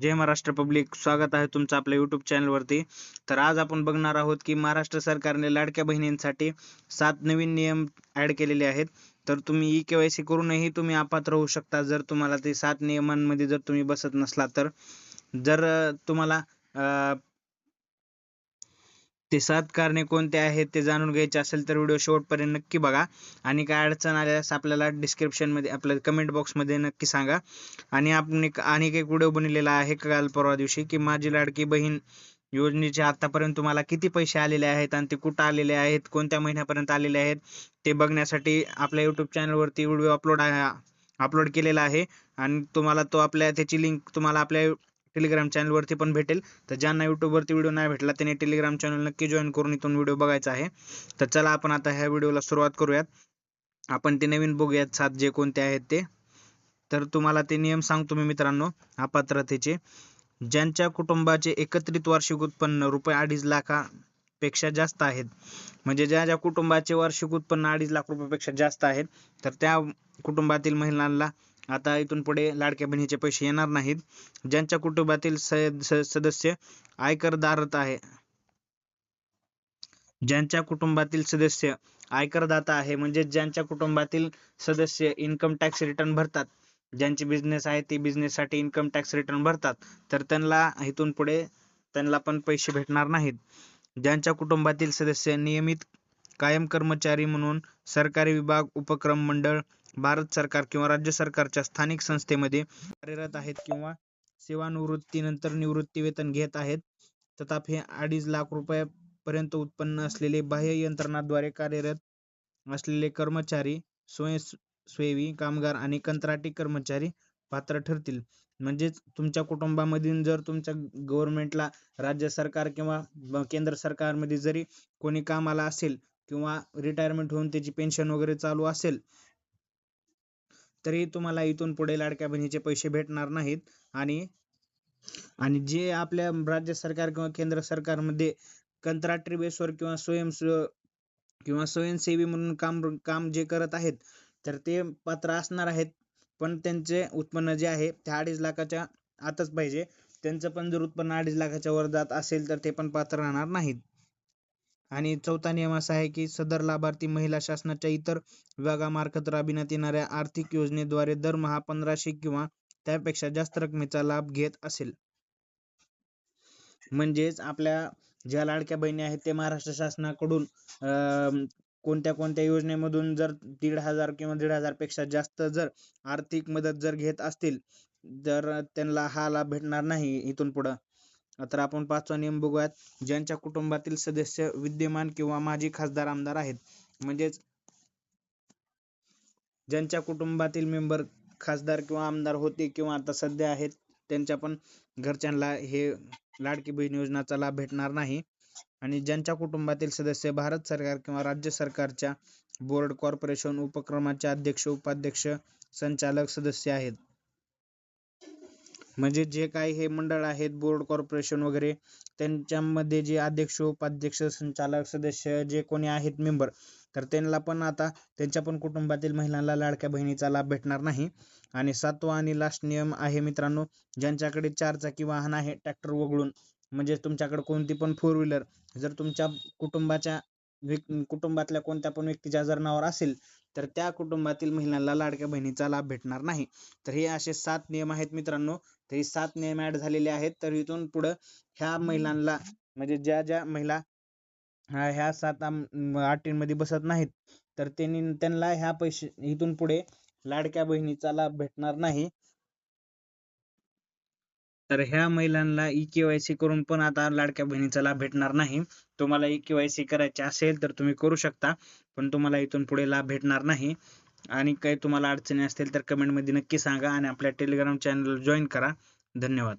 जय Maharashtra public. स्वागत आहे तुमचं आपल्या यूट्यूब चॅनलवरती तर आज आपण बघणार आहोत की महाराष्ट्र सरकारने लाडक्या बहिणींसाठी सात नवीन नियम ॲड केलेले आहेत. तर तुम्ही ई के वाय सी करूनही तुम्ही अपात्र होऊ शकता जर तुम्हाला ते सात नियमांमध्ये जर तुम्ही बसत नसला तर. जर तुम्हाला ते सात कारणे कोणते आहेत ते जाणून घ्यायचे असेल तर व्हिडिओ शेवटपर्यंत नक्की बघा. आणि काय अडचण आल्यास आपल्याला डिस्क्रिप्शनमध्ये आपल्या कमेंट बॉक्समध्ये नक्की सांगा. आणि आपण एक आणि एक व्हिडिओ बनलेला आहे काल परवा दिवशी की माझी लाडकी बहीण योजनेचे आतापर्यंत तुम्हाला किती पैसे आलेले आहेत आणि ते कुठं आलेले आहेत कोणत्या महिन्यापर्यंत आलेले आहेत ते बघण्यासाठी आपल्या यूट्यूब चॅनलवरती व्हिडिओ अपलोड अपलोड केलेला आहे. आणि तुम्हाला तो आपल्या त्याची लिंक तुम्हाला आपल्या टेलिग्राम चॅनलवरती पण भेटेल. तर ज्यांना यूट्यूबवरती व्हिडिओ नाही भेटला त्यांनी टेलिग्राम चॅनल नक्की जॉईन करून इथून व्हिडिओ बघायचा आहे. तर चला आपण आता ह्या व्हिडिओला सुरुवात करूयात. आपण ते नवीन बघूयात सात जे कोणते आहेत ते. तर तुम्हाला ते नियम सांगतो मी मित्रांनो अपात्रतेचे. ज्यांच्या कुटुंबाचे एकत्रित वार्षिक उत्पन्न रुपये अडीच लाखापेक्षा जास्त आहेत म्हणजे ज्या ज्या कुटुंबाचे वार्षिक उत्पन्न अडीच लाख रुपयापेक्षा जास्त आहेत तर त्या कुटुंबातील महिलांना आता इथून पुढे लाडक्या बहिणीचे पैसे येणार नाहीत. ज्यांच्या कुटुंबातील सदस्य आयकरदारत आहे. ज्यांच्या कुटुंबातील सदस्य आयकरदाता आहे म्हणजे ज्यांच्या कुटुंबातील सदस्य इन्कम टॅक्स रिटर्न भरतात. ज्यांची बिझनेस आहे ती बिझनेस साठी इन्कम टॅक्स रिटर्न भरतात. तर त्यांना इथून पुढे त्यांना पण पैसे भेटणार नाहीत. ज्यांच्या कुटुंबातील सदस्य नियमित कायम कर्मचारी म्हणून सरकारी विभाग उपक्रम मंडळ भारत सरकार किंवा राज्य सरकारच्या स्थानिक संस्थेमध्ये कार्यरत आहेत किंवा सेवानिवृत्तीनंतर निवृत्ती वेतन घेत आहेत. तथापि अडीच लाख रुपयापर्यंत उत्पन्न असलेले बाह्य यंत्रणाद्वारे कार्यरत असलेले कर्मचारी स्वयंसेवी कामगार आणि कंत्राटी कर्मचारी पात्र ठरतील. म्हणजेच तुमच्या कुटुंबामधून जर तुमच्या गव्हर्नमेंटला राज्य सरकार किंवा केंद्र सरकारमध्ये जरी कोणी कामाला असेल किंवा रिटायरमेंट होऊन त्याची पेन्शन वगैरे चालू असेल तरी तुम्हाला इथून पुढे लाडक्या बहिणीचे पैसे भेटणार नाहीत. आणि आणि जे आपल्या राज्य सरकार किंवा केंद्र सरकारमध्ये कंत्राटी बेसवर किंवा स्वयं किंवा स्वयंसेवी म्हणून काम काम जे करत आहेत तर ते पात्र असणार आहेत. पण त्यांचे उत्पन्न जे आहे ते अडीच लाखाच्या आतच पाहिजे. त्यांचं पण जर उत्पन्न अडीच लाखाच्या वर जात असेल तर ते पण पात्र राहणार नाहीत. आणि चौथा नियम असा आहे की सदर लाभार्थी महिला शासनाच्या इतर विभागामार्फत राबविण्यात येणाऱ्या आर्थिक योजनेद्वारे दरमहा पंधराशे किंवा त्यापेक्षा जास्त रकमेचा लाभ घेत असेल. म्हणजेच आपल्या ज्या लाडक्या बहिणी आहेत ते महाराष्ट्र शासनाकडून कोणत्या कोणत्या योजनेमधून जर दीड हजार किंवा दीड हजारपेक्षा जास्त जर आर्थिक मदत जर घेत असतील तर त्यांना हा लाभ भेटणार नाही इथून पुढं. तर आपण पाचवा नियम बघूयात ज्यांच्या कुटुंबातील सदस्य विद्यमान किंवा माजी खासदार आमदार आहेत. म्हणजेच ज्यांच्या कुटुंबातील मेंबर खासदार किंवा आमदार होते किंवा आता सध्या आहेत त्यांच्या पण घरच्यांना हे लाडकी बहीण योजनाचा लाभ भेटणार नाही. आणि ज्यांच्या कुटुंबातील सदस्य भारत सरकार किंवा राज्य सरकारच्या बोर्ड कॉर्पोरेशन उपक्रमाचे अध्यक्ष उपाध्यक्ष संचालक सदस्य आहेत. म्हणजे जे काही हे मंडळ आहेत बोर्ड कॉर्पोरेशन वगैरे त्यांच्यामध्ये जे अध्यक्ष उपाध्यक्ष संचालक सदस्य जे कोणी आहेत मेंबर तर त्यांना पण आता त्यांच्या पण कुटुंबातील महिलांना लाडक्या बहिणीचा लाभ भेटणार नाही. आणि सातवा आणि लास्ट नियम आहे मित्रांनो ज्यांच्याकडे चारचाकी वाहन आहे ट्रॅक्टर वगळून म्हणजे तुमच्याकडे कोणती पण फोर व्हीलर जर तुमच्या कुटुंबाच्या कुटुंबातल्या कोणत्या पण व्यक्तीच्या जर नावावर असेल तर त्या कुटुंबातील महिलांना लाडक्या बहिणीचा लाभ भेटणार नाही. तर हे असे सात नियम आहेत मित्रांनो. तर हे सात नियम ऍड झालेले आहेत. तर इथून पुढे ह्या महिलांना म्हणजे ज्या ज्या महिला ह्या सात अटींमध्ये बसत नाहीत तर त्यांनी त्यांना ह्या पैसे इथून पुढे लाडक्या बहिणीचा लाभ भेटणार नाही. तर ह्या महिलांना ई केवायसी करून पण आता लाडक्या बहिणीचा लाभ भेटणार नाही. तुम्हाला ई केवायसी करायचे असेल तर तुम्ही करू शकता पण तुम्हाला इथून पुढे लाभ भेटणार नाही. आणि काही तुम्हाला अडचणी असतील तर कमेंटमध्ये नक्की सांगा आणि आपल्या टेलिग्राम चॅनल जॉईन करा. धन्यवाद.